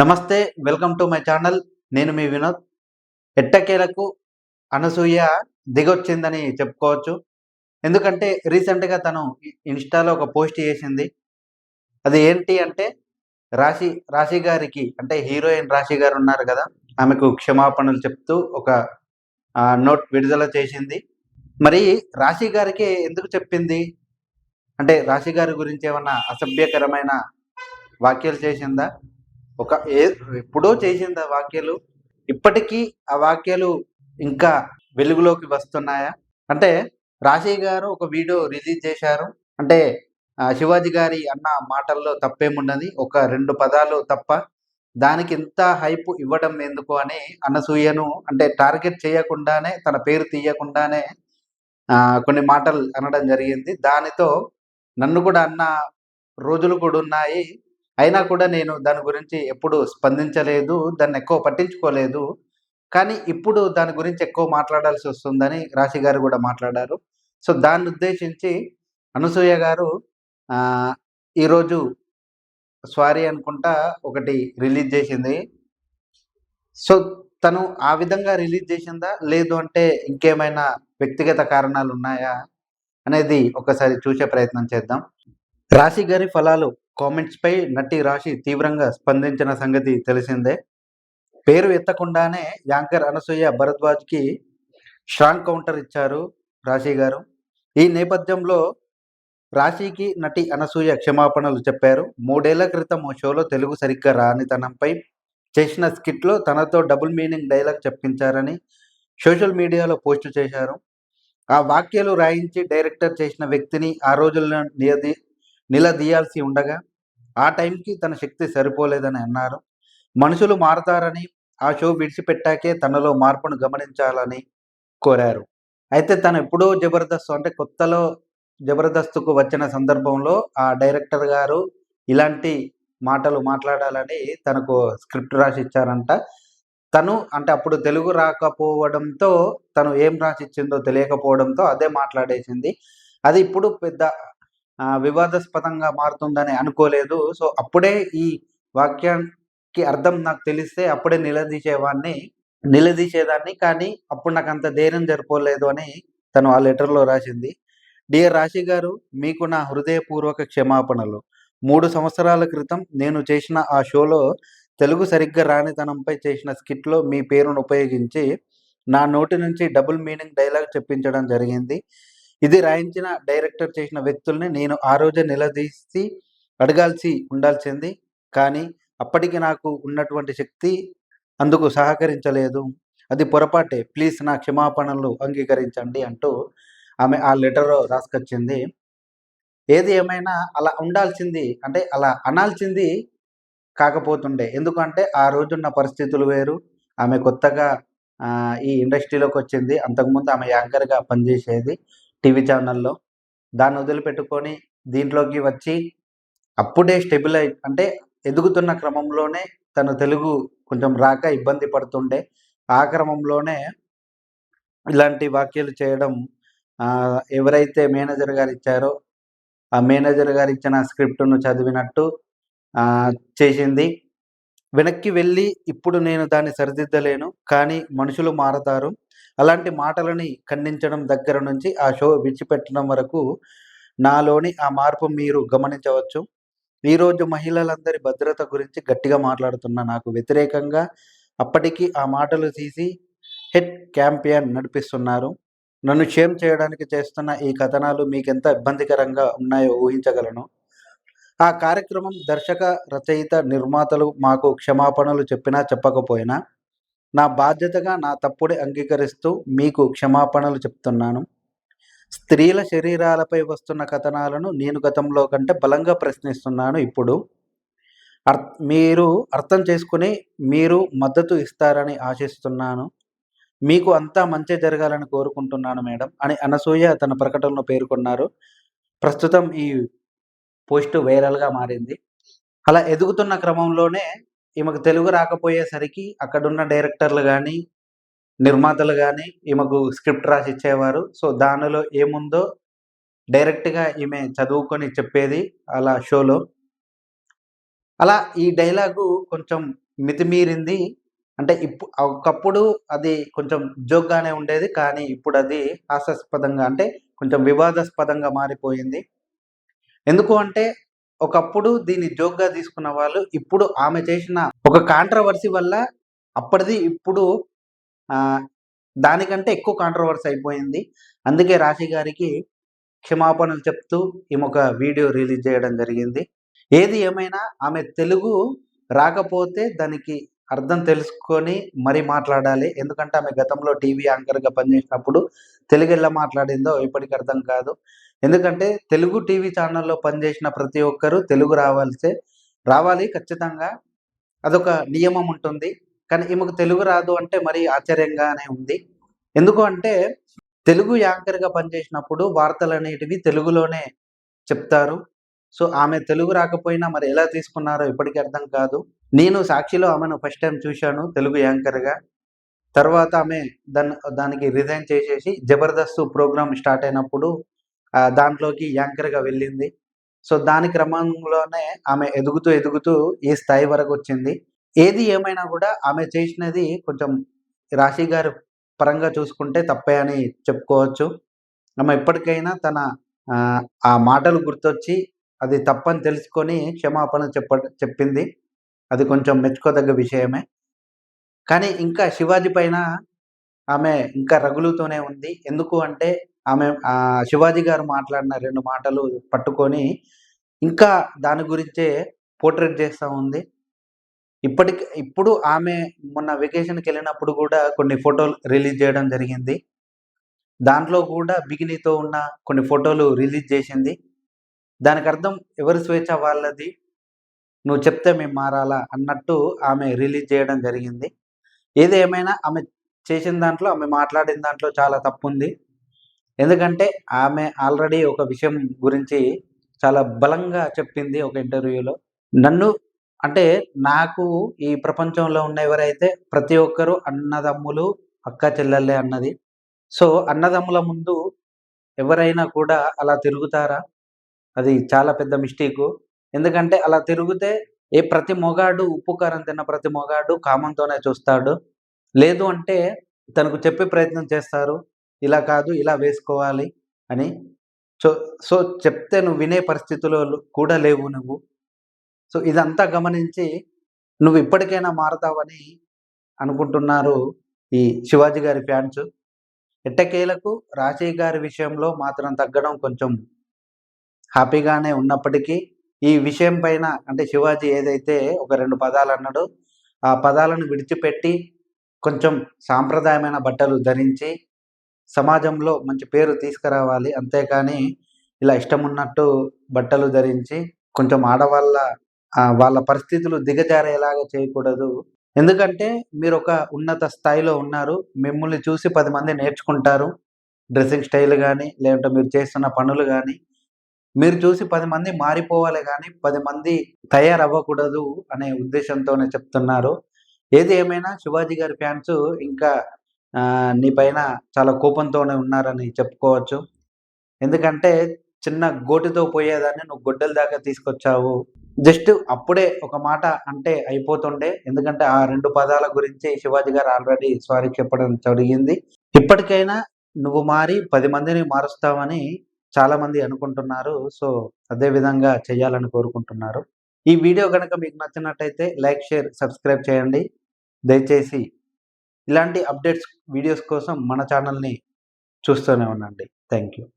నమస్తే welcome to my channel. నేను మీ వినోద్. ఎట్టకేలకు అనసూయ దిగొచ్చిందని చెప్పుకోవచ్చు. ఎందుకంటే రీసెంట్గా తను ఇన్స్టాలో ఒక పోస్ట్ చేసింది. అది ఏంటి అంటే రాశి రాశి గారికి అంటే హీరోయిన్ రాశి గారు ఉన్నారు కదా ఆమెకు క్షమాపణలు చెప్తూ ఒక నోట్ విడుదల చేసింది. మరి రాశి గారికి ఎందుకు చెప్పింది? అంటే రాశి గారి గురించి ఏమన్నా అసభ్యకరమైన వాక్యాలు చేసిందా? ఒక ఏ ఎప్పుడో చేసింది ఆ వాక్యాలు. ఇప్పటికీ ఆ వాక్యాలు ఇంకా వెలుగులోకి వస్తున్నాయా? అంటే రాశి గారు ఒక వీడియో రిలీజ్ చేశారు. అంటే శివాజీ గారి అన్న మాటల్లో తప్పేమున్నది ఒక రెండు పదాలు తప్ప దానికి ఇంత హైప్ ఇవ్వడం ఎందుకు అని అనసూయను అంటే టార్గెట్ చేయకుండానే తన పేరు తీయకుండానే ఆ, కొన్ని మాటలు అనడం జరిగింది. దానితో నన్ను కూడా అన్న రోజులు కూడా ఉన్నాయి. అయినా కూడా నేను దాని గురించి ఎప్పుడు స్పందించలేదు దాన్ని ఎక్కువ పట్టించుకోలేదు. కానీ ఇప్పుడు దాని గురించి ఎక్కువ మాట్లాడాల్సి వస్తుందని రాశి గారు కూడా మాట్లాడారు. సో దాన్ని ఉద్దేశించి అనసూయ గారు ఈరోజు స్వారీ అనుకుంటా ఒకటి రిలీజ్ చేసింది. సో తను ఆ విధంగా రిలీజ్ చేసిందా? లేదు అంటే ఇంకేమైనా వ్యక్తిగత కారణాలు ఉన్నాయా? అనేది ఒకసారి చూసే ప్రయత్నం చేద్దాం. రాశి గారి ఫలాలు కామెంట్స్ పై నటి రాశి తీవ్రంగా స్పందించిన సంగతి తెలిసిందే. పేరు ఎత్తకుండానే యాంకర్ అనసూయ భరద్వాజ్కి స్ట్రాంగ్ కౌంటర్ ఇచ్చారు రాశి గారు. ఈ నేపథ్యంలో రాశికి నటి అనసూయ క్షమాపణలు చెప్పారు. మూడేళ్ళ క్రితం ఓ షోలో తెలుగు సరిగ్గా రానితనంపై చేసిన స్కిట్లో తనతో డబుల్ మీనింగ్ డైలాగ్ చెప్పించారని సోషల్ మీడియాలో పోస్ట్ చేశారు. ఆ వాక్యాలు రాయించి డైరెక్టర్ చేసిన వ్యక్తిని ఆ రోజుల్లో నిలదీ నిలదీయాల్సి ఉండగా ఆ టైంకి తన శక్తి సరిపోలేదని అన్నారు. మనుషులు మారతారని ఆ షో విడిచిపెట్టాకే తనలో మార్పును గమనించాలని కోరారు. అయితే తను ఎప్పుడో జబర్దస్త్ అంటే కొత్తలో జబర్దస్త్కు వచ్చిన సందర్భంలో ఆ డైరెక్టర్ గారు ఇలాంటి మాటలు మాట్లాడాలని తనకు స్క్రిప్ట్ రాసి ఇచ్చారంట తను అంటే అప్పుడు తెలుగు రాకపోవడంతో తను ఏం రాసిచ్చిందో తెలియకపోవడంతో అదే మాట్లాడేసింది. అది ఇప్పుడు పెద్ద వివాదాస్పదంగా మారుతుందని అనుకోలేదు. సో అప్పుడే ఈ వాక్యానికి అర్థం నాకు తెలిస్తే అప్పుడే నిలదీసేవాడిని నిలదీసేదాన్ని. కానీ అప్పుడు నాకు అంత ధైర్యం జరిపోలేదు అని తను ఆ లెటర్లో రాసింది. డియర్ రాశి గారు మీకు నా హృదయపూర్వక క్షమాపణలు. మూడు సంవత్సరాల క్రితం నేను చేసిన ఆ షోలో తెలుగు సరిగ్గా రానితనంపై చేసిన స్కిట్లో మీ పేరును ఉపయోగించి నా నోటి నుంచి డబుల్ మీనింగ్ డైలాగ్ చెప్పించడం జరిగింది. ఇది రాయించిన డైరెక్టర్ చేసిన వ్యక్తుల్ని నేను ఆ రోజే నిలదీసి అడగాల్సి ఉండాల్సింది. కానీ అప్పటికి నాకు ఉన్నటువంటి శక్తి అందుకు సహకరించలేదు. అది పొరపాటే. ప్లీజ్ నా క్షమాపణలు అంగీకరించండి అంటూ ఆమె ఆ లెటర్ రాసుకొచ్చింది. ఏది ఏమైనా అలా ఉండాల్సింది అంటే అలా అనాల్సింది కాకపోతుండే. ఎందుకంటే ఆ రోజున్న పరిస్థితులు వేరు. ఆమె కొత్తగా ఈ ఇండస్ట్రీలోకి వచ్చింది. అంతకుముందు ఆమె యాంకర్గా పనిచేసేది. టీవీ ఛానల్లో దాన్ని వదిలిపెట్టుకొని దీంట్లోకి వచ్చి అప్పుడే స్టెబిలైజ్ అంటే ఎదుగుతున్న క్రమంలోనే తను తెలుగు కొంచెం రాక ఇబ్బంది పడుతుండే. ఆ క్రమంలోనే ఇలాంటి వాక్యాలు చేయడం ఎవరైతే మేనేజర్ గారు ఇచ్చారో ఆ మేనేజర్ గారు ఇచ్చిన స్క్రిప్ట్ను చదివినట్టు చేసింది. వెనక్కి వెళ్ళి ఇప్పుడు నేను దాన్ని సరిదిద్దలేను కానీ మనుషులు మారతారు. అలాంటి మాటలని ఖండించడం దగ్గర నుంచి ఆ షో విడిచిపెట్టడం వరకు నాలోని ఆ మార్పు మీరు గమనించవచ్చు. ఈరోజు మహిళలందరి భద్రత గురించి గట్టిగా మాట్లాడుతున్న నాకు వ్యతిరేకంగా అప్పటికి ఆ మాటలు తీసి హెడ్ క్యాంపియన్ నడిపిస్తున్నారు. నన్ను షేమ్ చేయడానికి చేస్తున్న ఈ కథనాలు మీకు ఎంత ఇబ్బందికరంగా ఉన్నాయో ఊహించగలను. ఆ కార్యక్రమం దర్శక రచయిత నిర్మాతలు మాకు క్షమాపణలు చెప్పినా చెప్పకపోయినా నా బాధ్యతగా నా తప్పుడే అంగీకరిస్తూ మీకు క్షమాపణలు చెప్తున్నాను. స్త్రీల శరీరాలపై వస్తున్న కథనాలను నేను గతంలో కంటే బలంగా ప్రశ్నిస్తున్నాను ఇప్పుడు. అర్ మీరు అర్థం చేసుకుని మీరు మద్దతు ఇస్తారని ఆశిస్తున్నాను. మీకు అంతా మంచి జరగాలని కోరుకుంటున్నాను మేడం అని అనసూయ తన ప్రకటనలో పేర్కొన్నారు. ప్రస్తుతం ఈ పోస్ట్ వైరల్గా మారింది. అలా ఎదుగుతున్న క్రమంలోనే ఈమెకు తెలుగు రాకపోయేసరికి అక్కడున్న డైరెక్టర్లు కానీ నిర్మాతలు కానీ ఈమెకు స్క్రిప్ట్ రాసి ఇచ్చేవారు సో దానిలో ఏముందో డైరెక్ట్గా ఈమె చదువుకొని చెప్పేది అలా షోలో అలా ఈ డైలాగు కొంచెం మితిమీరింది అంటే ఇప్పుడు ఒకప్పుడు అది కొంచెం జోక్‌గానే ఉండేది. కానీ ఇప్పుడు అది హాస్యాస్పదంగా అంటే కొంచెం వివాదాస్పదంగా మారిపోయింది. ఎందుకు అంటే ఒకప్పుడు దీన్ని జోక్‌గా తీసుకున్న వాళ్ళు ఇప్పుడు ఆమె చేసిన ఒక కాంట్రవర్సీ వల్ల అప్పటిది ఇప్పుడు దానికంటే ఎక్కువ కాంట్రవర్సీ అయిపోయింది. అందుకే రాశి గారికి క్షమాపణలు చెప్తూ ఈమె ఒక వీడియో రిలీజ్ చేయడం జరిగింది. ఏది ఏమైనా ఆమె తెలుగు రాకపోతే దానికి అర్థం తెలుసుకొని మరి మాట్లాడాలి. ఎందుకంటే ఆమె గతంలో టీవీ యాంకర్‌గా పనిచేసినప్పుడు తెలుగు ఎలా మాట్లాడిందో ఇప్పటికి అర్థం కాదు. ఎందుకంటే తెలుగు టీవీ ఛానల్‌లో పనిచేసిన ప్రతి ఒక్కరు తెలుగు రావాల్సే రావాలి ఖచ్చితంగా. అదొక నియమం ఉంటుంది. కానీ ఈమెకు తెలుగు రాదు అంటే మరీ ఆశ్చర్యంగానే ఉంది. ఎందుకు అంటే తెలుగు యాంకర్‌గా పనిచేసినప్పుడు వార్తలనేటివి తెలుగులోనే చెప్తారు. సో, ఆమె తెలుగు రాకపోయినా మరి ఎలా తీసుకున్నారో ఇప్పటికి అర్థం కాదు. నేను 'సాక్షిలో' ఆమెను ఫస్ట్ టైం చూశాను తెలుగు యాంకర్‌గా. తర్వాత ఆమె దాని దానికి రిజైన్ చేసేసి 'జబర్దస్త్' ప్రోగ్రామ్ స్టార్ట్ అయినప్పుడు దాంట్లోకి యాంకర్‌గా వెళ్ళింది. సో, దాని క్రమంలోనే ఆమె ఎదుగుతూ, ఎదుగుతూ ఈ స్థాయి వరకు వచ్చింది ఏది ఏమైనా కూడా ఆమె చేసినది కొంచెం రాశి గారి పరంగా చూసుకుంటే తప్పే అని చెప్పుకోవచ్చు. ఆమె ఇప్పటికైనా తన ఆ మాటలు గుర్తొచ్చి అది తప్పని తెలుసుకొని క్షమాపణ చెప్ప చెప్పింది. అది కొంచెం మెచ్చుకోదగ్గ విషయమే. కానీ ఇంకా శివాజీ పైన ఆమె ఇంకా రగులుతూనే ఉంది. ఎందుకు అంటే ఆమె శివాజీ గారు మాట్లాడిన రెండు మాటలు పట్టుకొని ఇంకా దాని గురించే పోర్ట్రేట్ చేస్తూ ఉంది. ఇప్పటికి ఇప్పుడు ఆమె మొన్న వెకేషన్కి వెళ్ళినప్పుడు కూడా కొన్ని ఫోటోలు రిలీజ్ చేయడం జరిగింది. దాంట్లో కూడా బిగినీతో ఉన్న కొన్ని ఫోటోలు రిలీజ్ చేసింది. దానికి అర్థం ఎవరి స్వేచ్ఛ వాళ్ళది. నువ్వు చెప్తే మేము మారాలా అన్నట్టు ఆమె రిలీజ్ చేయడం జరిగింది. ఏది ఏమైనా ఆమె చేసిన దాంట్లో, ఆమె మాట్లాడిన దాంట్లో చాలా తప్పు ఉంది ఎందుకంటే ఆమె ఆల్రెడీ ఒక విషయం గురించి చాలా బలంగా చెప్పింది ఒక ఇంటర్వ్యూలో. నన్ను అంటే నాకు ఈ ప్రపంచంలో ఉన్న ఎవరైతే ప్రతి ఒక్కరు అన్నదమ్ములు, అక్క చెల్లెళ్ళే అన్నది. సో, అన్నదమ్ముల ముందు ఎవరైనా కూడా అలా తిరుగుతారా? అది చాలా పెద్ద మిస్టేకు. ఎందుకంటే అలా తిరిగితే ఏ ప్రతి మొగాడు ఉప్పు, కారం తిన్న ప్రతి మొగాడు కామంతోనే చూస్తాడు. లేదు అంటే తనకు చెప్పే ప్రయత్నం చేస్తారు. ఇలా కాదు, ఇలా వేసుకోవాలి అని. సో, సో చెప్తే నువ్వు వినే పరిస్థితిలో కూడా లేవు నువ్వు. సో, ఇదంతా గమనించి నువ్వు ఇప్పటికైనా మారతావని అనుకుంటున్నారు ఈ శివాజీ గారి ఫ్యాన్స్. ఎట్టకేలకు రాజయ్య గారి విషయంలో మాత్రం తగ్గడం కొంచెం హ్యాపీగానే ఉన్నప్పటికీ, ఈ విషయం పైన అంటే శివాజీ ఏదైతే ఒక రెండు పదాలు అన్నాడు ఆ పదాలను విడిచిపెట్టి కొంచెం సాంప్రదాయమైన బట్టలు ధరించి సమాజంలో మంచి పేరు తీసుకురావాలి. అంతేకాని ఇలా ఇష్టమున్నట్టు బట్టలు ధరించి కొంచెం ఆడవాళ్ళ వాళ్ళ పరిస్థితులు దిగజారేలాగా చేయకూడదు. ఎందుకంటే మీరు ఒక ఉన్నత స్థాయిలో ఉన్నారు. మిమ్మల్ని చూసి పది మంది నేర్చుకుంటారు. డ్రెస్సింగ్ స్టైల్ గాని, లేదంటే మీరు చేస్తున్న పనులు గాని. మీరు చూసి పది మంది మారిపోవాలి కానీ పది మంది తయారవ్వకూడదు అనే ఉద్దేశంతోనే చెప్తున్నారు. ఏది ఏమైనా శివాజీ గారి ఫ్యాన్స్ ఇంకా నీ పైన చాలా కోపంతోనే ఉన్నారని చెప్పుకోవచ్చు. ఎందుకంటే చిన్న గోటితో పోయేదాన్ని నువ్వు గొడ్డల దాకా తీసుకొచ్చావు. జస్ట్ అప్పుడే ఒక మాట అంటే అయిపోతుండే. ఎందుకంటే ఆ రెండు పదాల గురించి శివాజీ గారు ఆల్రెడీ సారీ చెప్పడం జరిగింది. ఇప్పటికైనా నువ్వు మారి పది మందిని మారుస్తావని చాలామంది అనుకుంటున్నారు. సో, అదే విధంగా చేయాలని కోరుకుంటున్నారు. ఈ వీడియో గనక మీకు నచ్చినట్టయితే లైక్, షేర్, సబ్స్క్రైబ్ చేయండి. దయచేసి ఇలాంటి అప్డేట్స్ వీడియోస్ కోసం మన ఛానల్‌ని చూస్తూనే ఉండండి. Thank you.